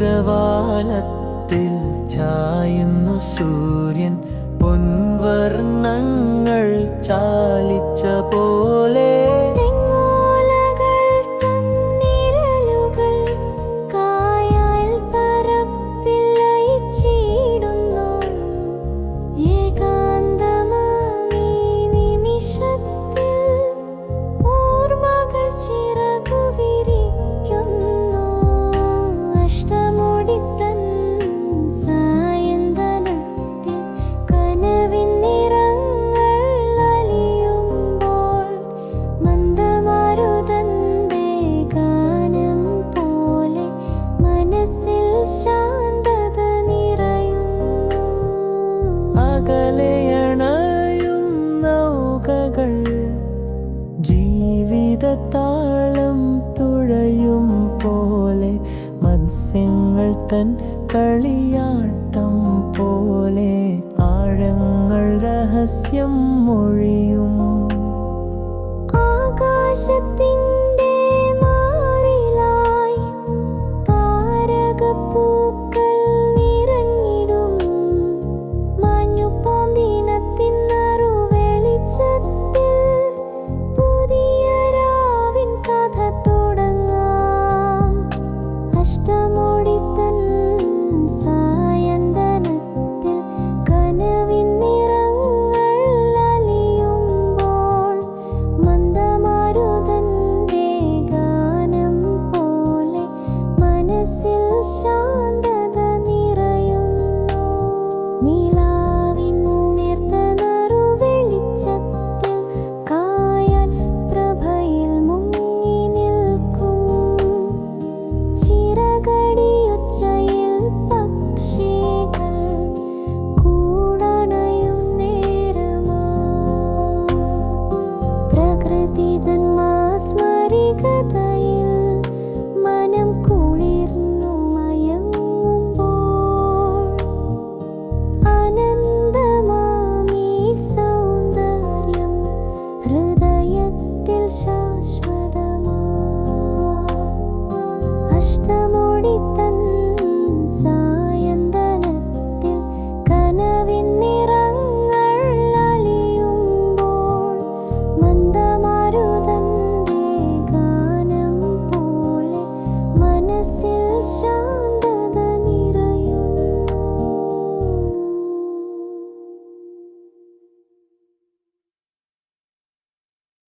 ചക്രവാളത്തിൽ ചായുന്നു സൂ ജീവിതത്താളം തുഴയും പോലെ മത്സ്യങ്ങൾ തൻ കളിയാട്ടം പോലെ ആഴങ്ങൾ രഹസ്യം മൊഴിയും. ആകാശത്തിൻ